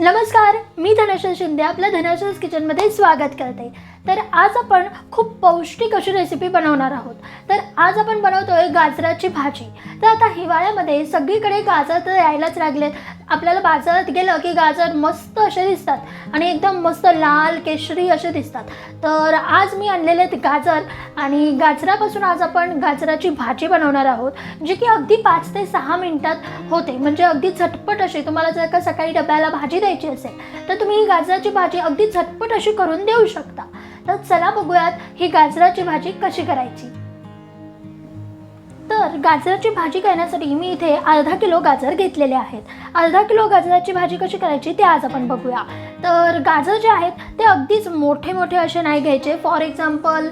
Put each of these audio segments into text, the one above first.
नमस्कार मी धनाशन शिंदे आपलं धनाशनस किचनमध्ये स्वागत करते. तर आज आपण खूप पौष्टिक अशी रेसिपी बनवणार आहोत. तर आज आपण बनवतोय गाजराची भाजी. तर आता हिवाळ्यामध्ये सगळीकडे गाजर तर यायलाच लागलेत. आपल्याला बाजारात गेलं की गाजर मस्त असे दिसतात आणि एकदम मस्त लाल केशरी असे दिसतात. तर आज मी आणलेले आहेत गाजर आणि गाजरापासून आज आपण गाजराची भाजी बनवणार आहोत जी की अगदी पाच ते सहा मिनटात होते. म्हणजे अगदी झटपट अशी. तुम्हाला जर का सकाळी डब्याला भाजी द्यायची असेल तर तुम्ही ही गाजराची भाजी अगदी झटपट अशी करून देऊ शकता. तर चला बघूयात ही गाजराची भाजी कशी करायची. तर गाजराची भाजी करण्यासाठी मी इथे अर्धा किलो गाजर घेतलेले आहेत. अर्धा किलो गाजराची भाजी कशी करायची ते आज आपण बघूया. तर गाजर जे आहेत ते अगदीच मोठे मोठे असे नाही घ्यायचे. फॉर एक्झाम्पल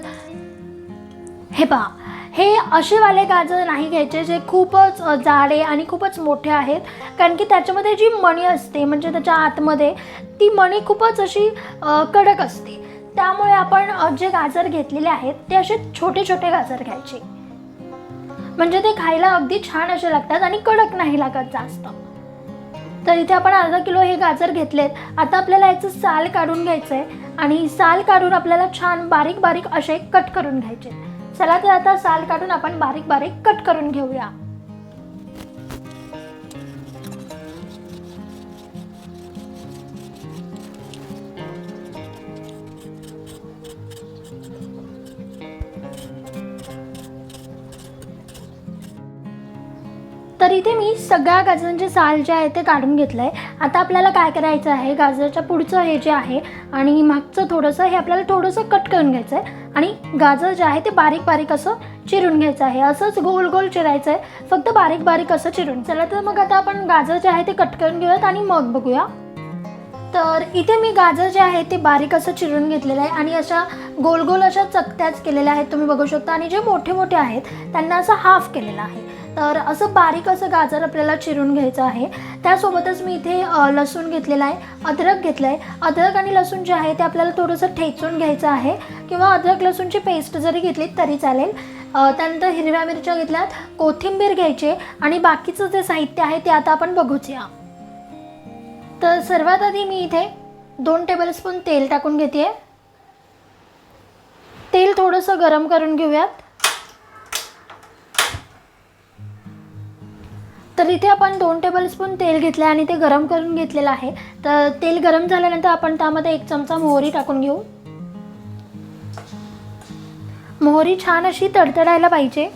हे पहा. हे असेवाले गाजर नाही घ्यायचे जे खूपच जाडे आणि खूपच मोठे आहेत. कारण की त्याच्यामध्ये जी मणी असते म्हणजे त्याच्या आतमध्ये ती मणी खूपच अशी कडक असते. त्यामुळे आपण जे गाजर घेतलेले आहेत ते असे छोटे छोटे गाजर घ्यायचे. म्हणजे ते खायला अगदी छान असे लागतात आणि कडक नाही लागत जास्त. तर इथे आपण अर्धा किलो हे गाजर घेतलेत. आता आपल्याला याचं साल काढून घ्यायचं आहे आणि साल काढून आपल्याला छान बारीक बारीक असे कट करून घ्यायचे. चला तर आता साल काढून आपण बारीक बारीक कट करून घेऊया. तर इथे मी सगळ्या गाजरांचे साल जे आहे ते काढून घेतलं आहे आता आपल्याला काय करायचं आहे? गाजराच्या पुढचं हे जे आहे आणि मागचं थोडंसं हे आपल्याला थोडंसं कट करून घ्यायचं आहे आणि गाजर जे आहे ते बारीक बारीक असं चिरून घ्यायचं आहे. असंच गोल गोल चिरायचं आहे फक्त बारीक बारीक असं चिरून. चला तर मग आता आपण गाजर जे आहे ते कट करून घेऊयात आणि मग बघूया. तर इथे मी गाजर जे आहे ते बारीक असं चिरून घेतलेलं आहे आणि अशा गोल गोल अशा चकत्याच केलेल्या आहेत. तुम्ही बघू शकता. आणि जे मोठे मोठे आहेत त्यांना असं हाफ केलेलं आहे. तर असं बारीक असं गाजर आपल्याला चिरून घ्यायचं आहे. त्यासोबतच मी इथे लसूण घेतलेला आहे. अद्रक घेतलं आहे अद्रक आणि लसूण जे आहे ते आपल्याला थोडंसं ठेचून घ्यायचं आहे. किंवा अद्रक लसूणची पेस्ट जरी घेतली तरी चालेल. त्यानंतर हिरव्या मिरच्या घेतल्यात. कोथिंबीर घ्यायची आणि बाकीचं जे साहित्य आहे ते आता आपण बघूया. तर सर्वात आधी मी इथे दोन टेबलस्पून तेल टाकून घेते तेल थोडंसं गरम करून घेऊयात. तर इथे आपण दोन टेबलस्पून तेल घेतलं आहे आणि ते गरम करून घेतलेलं आहे. तर तेल गरम झाल्यानंतर आपण त्यामध्ये एक चमचा मोहरी टाकून घेऊ. मोहरी छान अशी तडतडायला पाहिजे.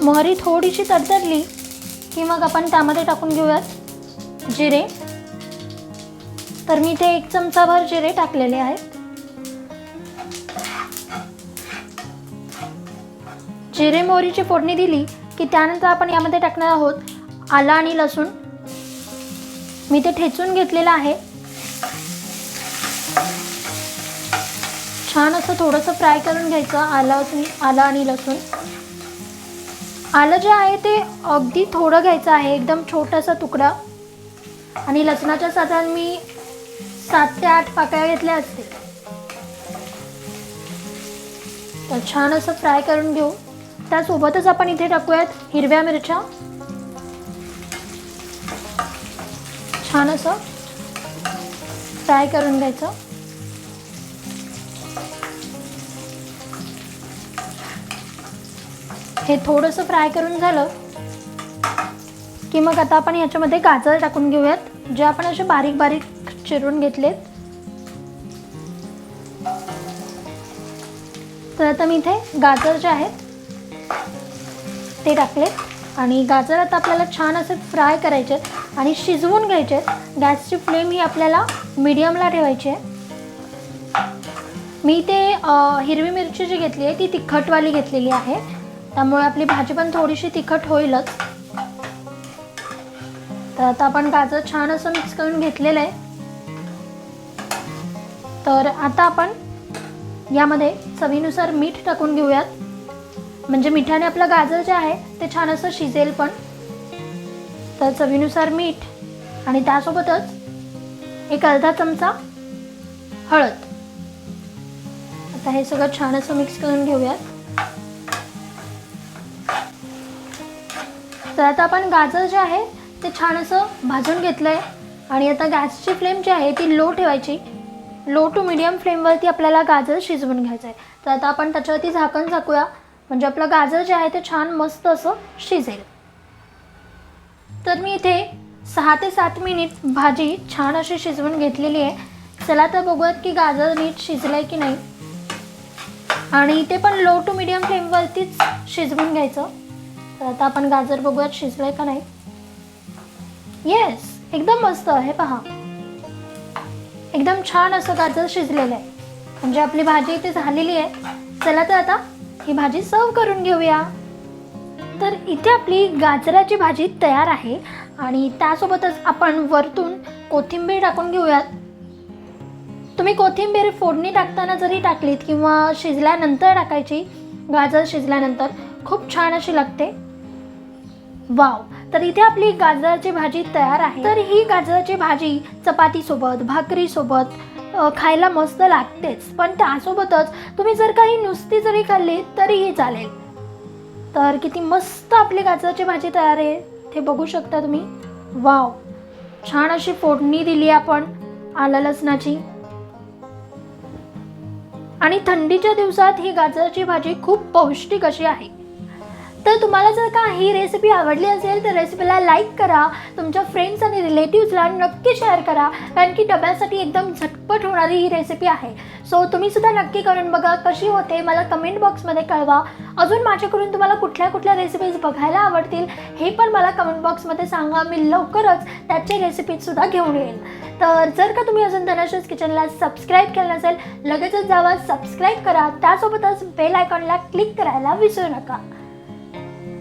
मोहरी थोडीशी तडतडली की मग आपण त्यामध्ये टाकून घेऊयात जिरे. तर मी ते एक चमचाभर जिरे टाकलेले आहेत. जिरे मोहरीची फोडणी दिली की त्यानंतर आपण यामध्ये टाकणार आहोत आला आणि लसूण. मी ते ठेचून घेतलेलं आहे. छान असं थोडंसं फ्राय करून घ्यायचं आला आला आणि लसूण. आलं जे आहे ते अगदी थोडं घ्यायचं आहे एकदम छोटासा तुकडा. आणि लसणाच्या साधारण मी सात ते आठ पाकळ्या घेतल्या असतील. तर छान असं फ्राय करून घेऊ. त्यासोबतच आपण इथे टाकूयात हिरव्या मिरच्या. छान असं फ्राय करून घ्यायचं. हे थोडंसं फ्राय करून झालं की मग आता आपण याच्यामध्ये गाजर टाकून घेऊयात जे आपण असे बारीक बारीक चिरून घेतलेत. तर आता मी इथे गाजर जे आहेत ते टाकलेत. आणि गाजर आता आपल्याला छान असे फ्राय करायचे आहेत आणि शिजवून घ्यायचे आहेत. गॅसची फ्लेम ही आपल्याला मीडियमला ठेवायची आहे. मी ते हिरवी मिरची जी घेतली आहे ती तिखटवाली घेतलेली आहे. त्यामुळे आपली भाजी पण थोडीशी तिखट होईलच. तर आता आपण गाजर छान असं मिक्स करून घेतलेलं आहे. तर आता आपण यामध्ये चवीनुसार मीठ टाकून घेऊयात. म्हणजे मिठाने आपलं गाजर जे आहे ते छान असं शिजेल पण. तर चवीनुसार मीठ आणि त्यासोबतच एक अर्धा चमचा हळद. आता हे सगळं छान असं मिक्स करून घेऊयात. तर आता आपण गाजर जे आहे ते छान असं भाजून घेतलं आहे आणि आता गॅसची फ्लेम जी आहे ती लो ठेवायची. लो टू मिडियम फ्लेमवरती आपल्याला गाजर शिजवून घ्यायचं आहे. तर आता आपण त्याच्यावरती झाकण झाकूया. म्हणजे आपलं गाजर जे आहे ते छान मस्त असं शिजेल. तर मी इथे सहा ते सात मिनिट भाजी छान अशी शिजवून घेतलेली आहे. चला तर बघूयात की गाजर नीट शिजलं आहे की नाही. आणि ते पण लो टू मिडियम फ्लेमवरतीच शिजवून घ्यायचं. तर आता आपण गाजर बघूयात शिजलं आहे का नाही. येस एकदम मस्त आहे पहा. एकदम छान असं गाजर शिजलेलं आहे. म्हणजे आपली भाजी इथे झालेली आहे. चला तर आता ही भाजी सर्व करून घेऊया. तर इथे आपली गाजराची भाजी तयार आहे आणि त्यासोबतच आपण वरतून कोथिंबीर टाकून घेऊयात. तुम्ही कोथिंबीर फोडणी टाकताना जरी टाकलीत किंवा शिजल्यानंतर टाकायची गाजर शिजल्यानंतर खूप छान अशी लागते. वाव. तर इथे आपली गाजराची भाजी तयार आहे. तर ही गाजराची भाजी चपातीसोबत भाकरीसोबत सोबत खायला मस्त लागतेच. पण त्यासोबतच तुम्ही जर काही नुसती जरी खाल्ली तरीही चालेल. तर किती मस्त आपली गाजराची भाजी तयार आहे. ते बघू शकता तुम्ही. वाव. छान अशी फोडणी दिली आपण आलं लसणाची. आणि थंडीच्या दिवसात ही गाजराची भाजी खूप पौष्टिक अशी आहे. तर तुम्हाला जर का ही रेसिपी आवडली असेल तर रेसिपीला लाईक करा तुमच्या फ्रेंड्स आणि रिलेटिव्सला नक्की शेअर करा कारण की डब्यासाठी एकदम झटपट होणारी ही रेसिपी आहे. सो तुम्हीसुद्धा नक्की करून बघा कशी होते. मला कमेंट बॉक्समध्ये कळवा. अजून माझ्याकडून तुम्हाला कुठल्या कुठल्या रेसिपीज बघायला आवडतील हे पण मला कमेंट बॉक्समध्ये सांगा. मी लवकरच त्याची रेसिपीजसुद्धा घेऊन येईल तर जर का तुम्ही अजून धनाशस किचनला सबस्क्राईब केलं नसेल लगेचच जावा सबस्क्राईब करा. त्यासोबतच बेल आयकॉनला क्लिक करायला विसरू नका.